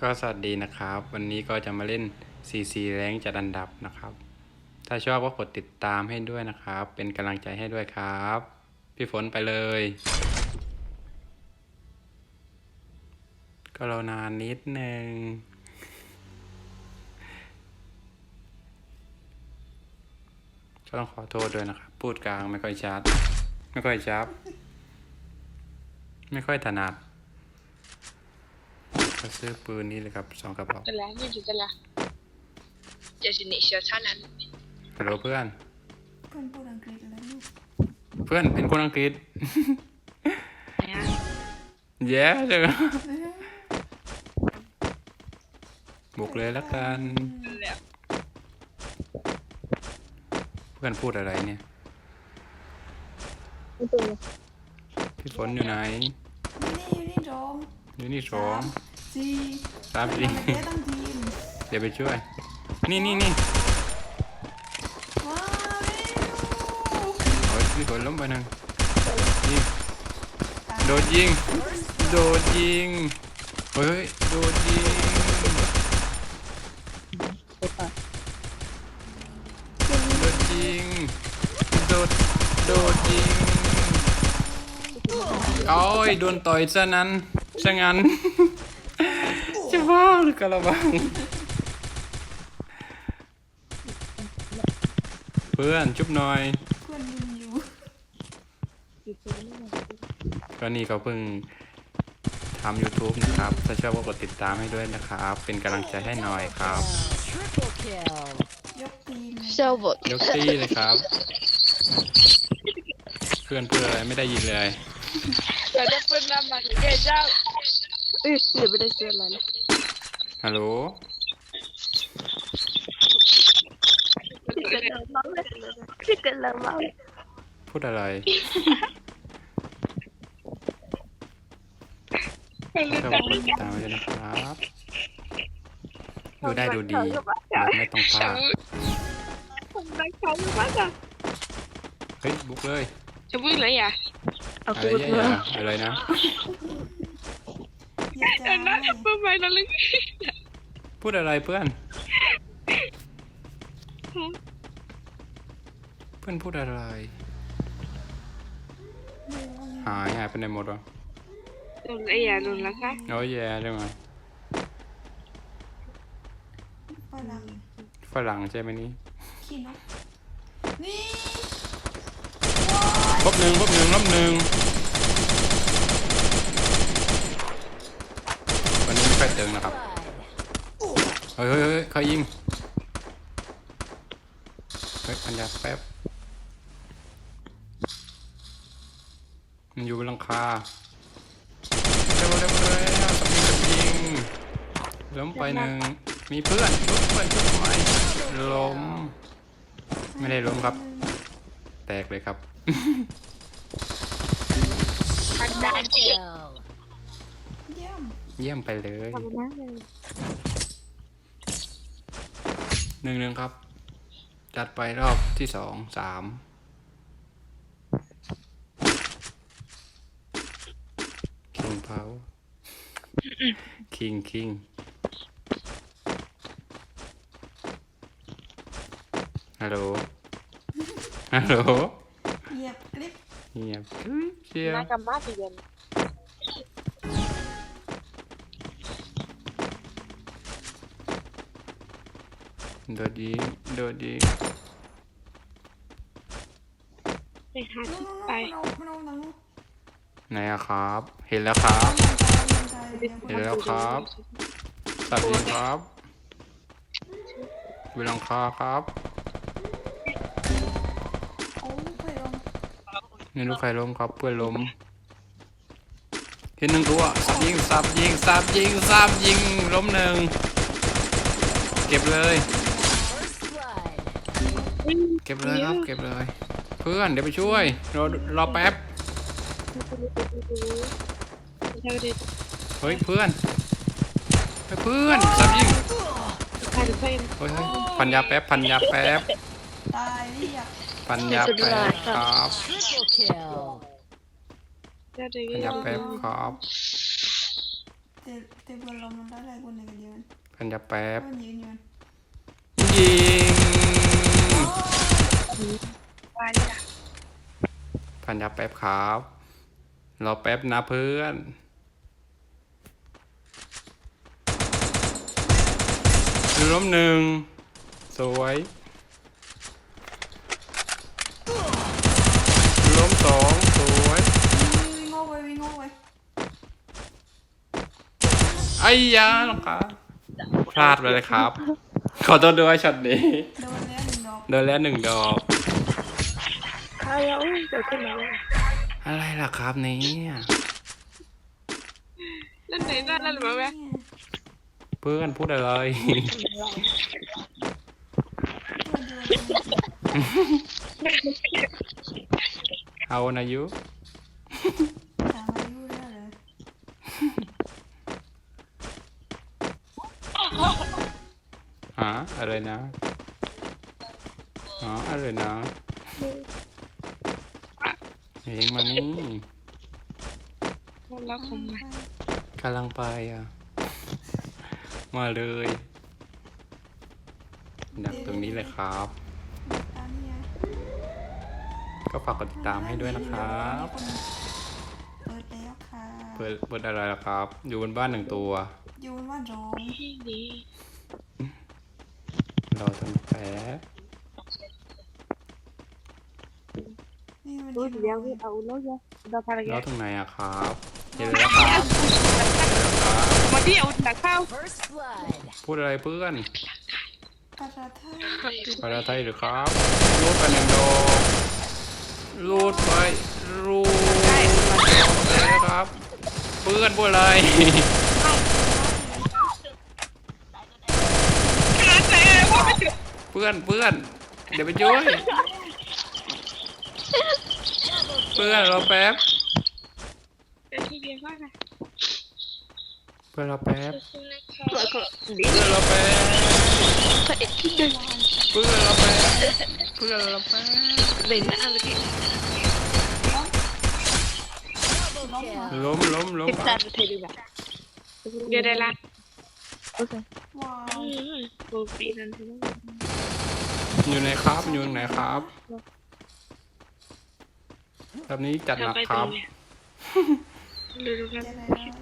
ก็สวัสดีนะครับ วันนี้ก็จะมาเล่น CC แรงจัดอันดับนะครับ ถ้าชอบก็กดติดตามให้ด้วยนะครับ เป็นกำลังใจให้ด้วยครับ พี่ฝนไปเลย ก็รอนานนิดนึงก็ต้องขอโทษด้วยนะครับ พูดกลางไม่ค่อยชัด ไม่ค่อยชับ ไม่ค่อยถนัด ก็ซื้อปืนนี้เลยครับสองกระบอกกันแล้วนี่ถึงกันละเจสินิเชียวชานั้นฮัลโหลเพื่อน เพื่อนพูดอังกฤษแล้วลูกเพื่อนเป็นคนอังกฤษแย่เลยบุกเลยละกัน เพื่อนพูดอะไรเนี่ย พี่ฝนอยู่ไหน อยู่นี่อยู่นี่โจมอยู่นี่โจม สี่เราไปเตะตั้งทีมเดี๋ยวไปช่วย นี่นี่นี่ว้าวเร็วโอ้ยพี่ฝนล้มไปหนึ่งยิงตายโดดยิง โดดยิง เฮ้ย โดดยิงโดดยิง โดดโดดยิงโอ้ยโดนต่อยซะนั้นซะงั้นจะ บ้าหรือกระบัง เพื่อนจุ๊บหน่อยก็นี่เขาเพิ่งทำ YouTube นะครับ ถ้าชอบก็กดติดตามให้ด้วยนะครับ เป็นกำลังใจให้หน่อยครับ Triple kill. ยกตีซลบดยกตี้เลยครับ เพื่อนเพื่อนไม่ได้ยินเลย แต่ถ้เพื่อนนำมาแกเจ้าเอ้ยเดี๋ยวไม่ได้เซลอะไรเลย ฮัลโหลพูดอะไรสวัสดีตามเลยนะครับดูได้ดูดีไม่ต้องพลาดผมรักเขามากอะเฮ้ยบุกเลย จะบุกเลยอะอะไรเนี่ยอะไรนะเดี๋ยวนะทำไปน่ะลึก พูดอะไรเพื่อน เพื่อนพูดอะไร หายหายไปในหมดอะหลุดไอ้ยาหลุดแล้วค่ะโอ้ยแย่ใช่ไหมฝรั่งฝรั่งใช่ไหมนี่ขี่นกนี่ลบหนึ่งลบหนึ่งลบหนึ่งวันนี้ไม่ค่อยตึงนะครับ เฮ้ยเฮ้ยเฮ้ยใครยิง เฮ้ยปัญญาแป๊บ มันอยู่บนหลังคาเร็วเร็วเร็วสปริงสปริงล้มไปหนึ่ง มีเพื่อนชุบเพื่อนชุบทำไมล้ม ไม่ได้ล้มครับ แตกเลยครับ Triple kill. เยี่ยม เยี่ยมไปเลย หนึ่งหนึ่งครับ จัดไปรอบที่สองสามคิงเผาคิงคิงฮัลโหลฮัลโหลเงียบกริบเงียบกริบเชียว น่ากลัานเย็น โดดยิงโดดยิงไปหานู่นที่นู่นไปนู่นนู่นนู่นนู่นไหนอะครับ เห็นแล้วครับ เห็นแล้วครับสัตว์ยิงครับเวลังคาครับโอ้ยไปลงไม่รู้ใครล้มครับเพื่อนล้มเห็นหนึ่งตัวสับยิงสับยิงสับยิงสับยิงล้มหนึ่งเก็บเลย First blood. เก็บเลยครับเก็บเลย เพื่อนเดี๋ยวไปช่วยรอรอแป๊บเดี๋ยวเดี๋ยวเฮ้ยเพื่อนเฮ้ยเพื่อนสับยิงพาดูเพื่อนเฮ้ยเฮ้ยพันยาแป๊บพันยาแป๊บตายเรียบพันยาแป๊บครับ Triple kill. เดี๋ยวเดี๋ยวพันยาแป๊บครับเตะเตะเพื่อนลมมันได้อะไรคนไหนกันยืนพันยาแป๊บมันยืนยืน ยิง วายเลยล่ะ พันยาแป๊บครับรอแป๊บนะเพื่อนล้มหนึ่ง สวยล้มสองสวยวิ่งโง่ไปวิ่งโง่ไปไอ้ยาน้องครับพลาดไปเลยครับ ขอโทษด้วยช็อตนี้ โดนแล้วหนึ่งดอกโดน แล้วหนึ่งดอกใครเอาเกิดขึ้นมาเลยอะไรล่ะครับเนี่ยนั่นไหนนั่นนั่นมาแม่เพื่อนพูดอะไร เอานายุถามอายุได้เลยฮะอะไรนะอ๋ออะไรนะ เองมานี่แล้วผมมากำลังไปอะ มาเลย ดักตรงนี้เลยครับตามนี่ไงก็ฝากกดติดตามให้ด้วยนะครับ เปิดแล้วค่ะ เปิดเปิดอะไรล่ะครับ อยู่บนบ้านหนึ่งตัว อยู่บนบ้านร้องที่ดีรอจนแป๊บ นี่มัน รู้อยู่เดี๋ยวพี่เอาแล้วยังเราพาไปรแกอตรงไหนอะครับเห็นแล้วครับมาที่เอาหนักข้าว First blood. พูดอะไรเพื่อนภาษาไทยภาษาไทยหรือครับรูดไปหนึ่งดอกรูดไปรูดเลยนะครับ เพื่อนพูดอะไรเพื่อนเพื่อนเดี๋ยวไปช่วย เพื่อนรอแป๊บเป็นที่เดียวกันนะเพื่อนรอแป๊บตัวก็ดีเพื่อนรอแป๊บ พระเอกที่เดินเพื่อนรอแป๊บ เพื่อนรอแป๊บเด่นนะอะไรที่ Double kill. ล้มล้มล้มติดตามเธอดีกว่าเดี๋ยวได้ละโอเคว้าวอืมโบปีนั่นใช่ไหมอยู่ไหนครับ อยู่ไหนครับ แบบนี้จัดหเรานักไปคตรรังบนี้ดูดูกันเจ๊อะไรนะ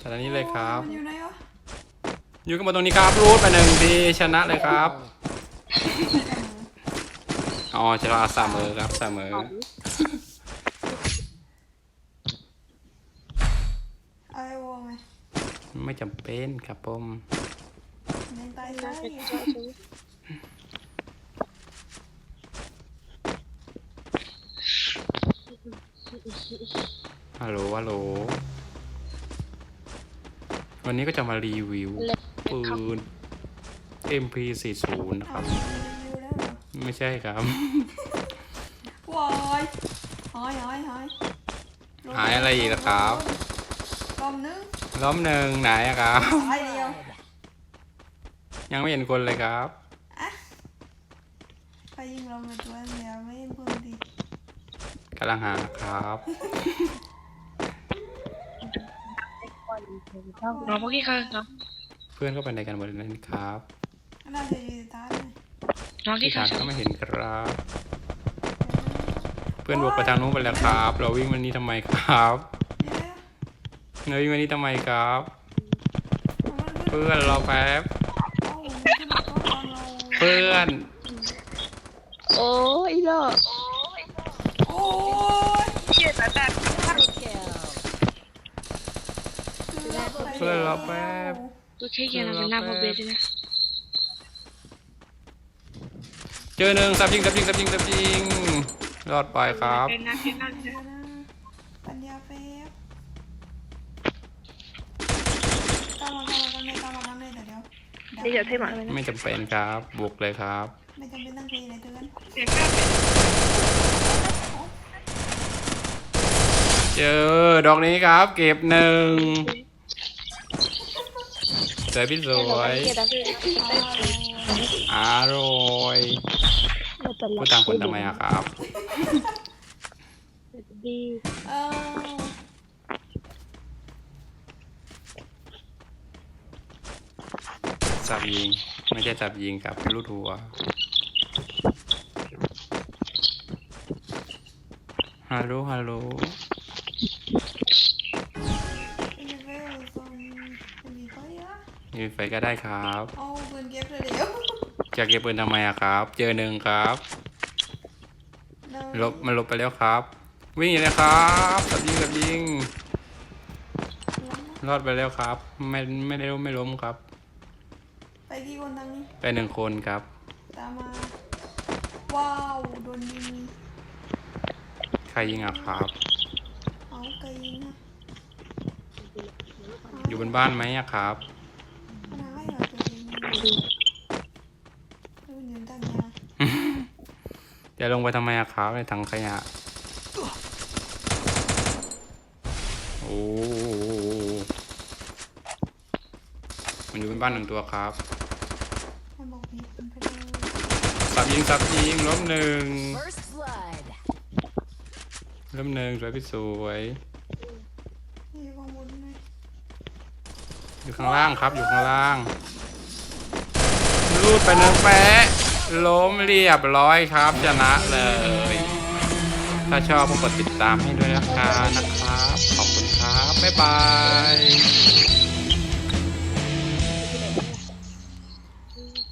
จัดอันนี้เลยครับมันอยู่ไหนวะอยู่กันมาตรงนี้ครับ รูดไปหนึ่งทีชนะเลยครับ อ๋อชนะเสมอครับเสมอเอาไอ้วงไหมไม่จำเป็นครับผมเล่นตายซะ ฮัลโหลฮัลโหล วันนี้ก็จะมารีวิว ปืน MP40 นะครับอยู่แล้วเหรอไม่ใช่ครับวายหายหายหายหายอะไรอีกล่ะครับกองนึงล้อมหนึ่งไหนอะครับหายเดียว ยังไม่เห็นคนเลยครับไปยิงเราไปตัวเดียวไม่เห็นคนดี กำลังหาครับเราเมื่อกี้ค่ะเนาะเพื่อนก็ไปไหนกันหมดเลยครับน่าจะอยู่ในตาเลยน้องที่ที่ฐาค่ะนก็ไม่เห็นครับ เพื่อนบอกไปทางนู้นไปแล้วครับ เราวิ่งมานี่ทำไมครับเดี๋ยวเราวิ่งมานี่ทำไมครับ มันขึ้นเพื่อนรอแป๊บเอ้ามันขึ้นมาตอนเราเพื่อน โอ้ยเนาะโอ้ ยเกียรติแต่ Double kill. เพื่อนรอแป๊บตัวเชียร์นะเป็นหน้าโบเบสนะเจอหนึ่งสับยิงสับยิงสับยิงสับยิงรอดไปครับเป็นหน้าเป็นหน้าเดี๋ยวนะปัญญาเฟฟตามมาตามมากันเลยตามมากันเลยเดี๋ยวเดี๋ยวนี่จะเท่หมาเลยนะไม่จำเป็นครับบุกเลยครับไม่จำเป็นต้องตีเลยเตือนเดี๋ยวก็ เจอดอกนี้ครับ เก็บหนึ่งสวยพี่สววยยอร่อยผู้ตามคนทำไมอะครับ ดีจับยิง ไม่ใช่จับยิงครับลูกทัวฮัลโหลฮัลโหล มีไฟก็ได้ครับเอาปืนเก็บเลยเดี๋ยวจะเก็บปืนทำไมอะครับ เจอหนึ่งครับเดี๋ยวลบมันลบไปแล้วครับ วิ่งอยู่เลยครับสับยิงสับยิง รอดไปแล้วครับ ไม่ไม่ได้ล้มไม่ล้มครับ ไปกี่คนทางนี้ไปหนึ่งคนครับ ตามมาว้าวโดนยิงใครยิงอะครับเอาไกลยิงอะอยู่บนบ้านไหมอะครับ ดูยืนตั้งยาจะลงไปทำไมอะครับในถังขยะ โอ้มันอยู่บนบ้านหนึ่งตัวครับให้บอกมีคนไปเลยสับยิงสับยิงล้มหนึ่ง First blood. ล้มหนึ่งสวยพี่สวย นี่ข้างบนเลยอยู่ข้างล่างครับ อยู่ข้างล่าง รูดไปนึงแปะล้มเรียบร้อยครับชนะเลย ถ้าชอบก็กดติดตามให้ด้วยนะคะนะครับ ขอบคุณครับ บ๊ายบาย